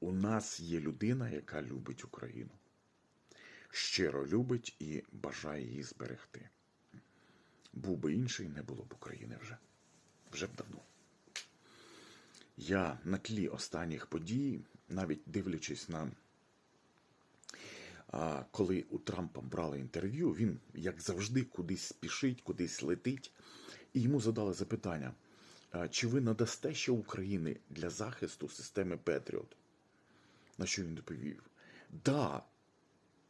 у нас є людина, яка любить Україну. Щиро любить і бажає її зберегти. Був би інший, не було б України вже. Вже б давно. Я на тлі останніх подій, навіть дивлячись на коли у Трампа брали інтерв'ю, він, як завжди, кудись спішить, кудись летить, і йому задали запитання: чи ви надасте ще України для захисту системи Петріот? На що він доповів? Да.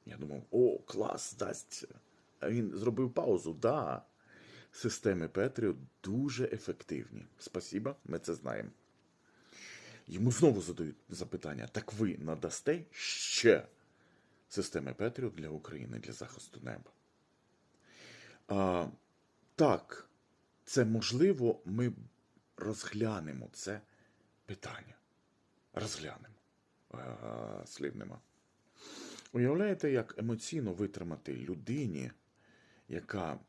Я думав, о, клас дасть. А він зробив паузу. Да. Системи Петріот дуже ефективні. Спасіба, ми це знаємо. Йому знову задають запитання: так ви надасте ще системи Петріот для України для захисту неба? А, так, це можливо, ми розглянемо це питання. Розглянемо. Слів нема. Уявляєте, як емоційно витримати людині, яка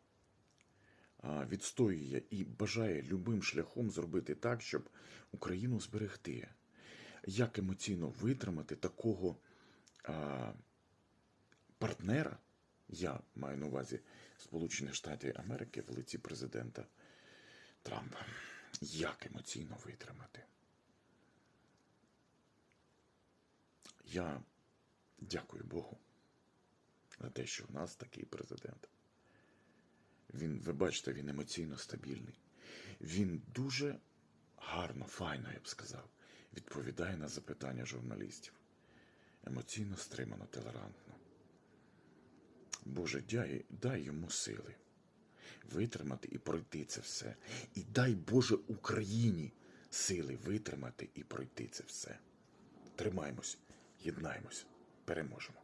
відстоює і бажає любим шляхом зробити так, щоб Україну зберегти. Як емоційно витримати такого а, партнера, я маю на увазі Сполучених Штатів Америки в лиці президента Трампа. Як емоційно витримати? Я дякую Богу за те, що в нас такий президент. Він, ви бачите, він емоційно стабільний. Він дуже гарно, файно, я б сказав, відповідає на запитання журналістів. Емоційно стримано, толерантно. Боже, дай, дай йому сили витримати і пройти це все. І дай Боже Україні сили витримати і пройти це все. Тримаймось, єднаймось, переможемо.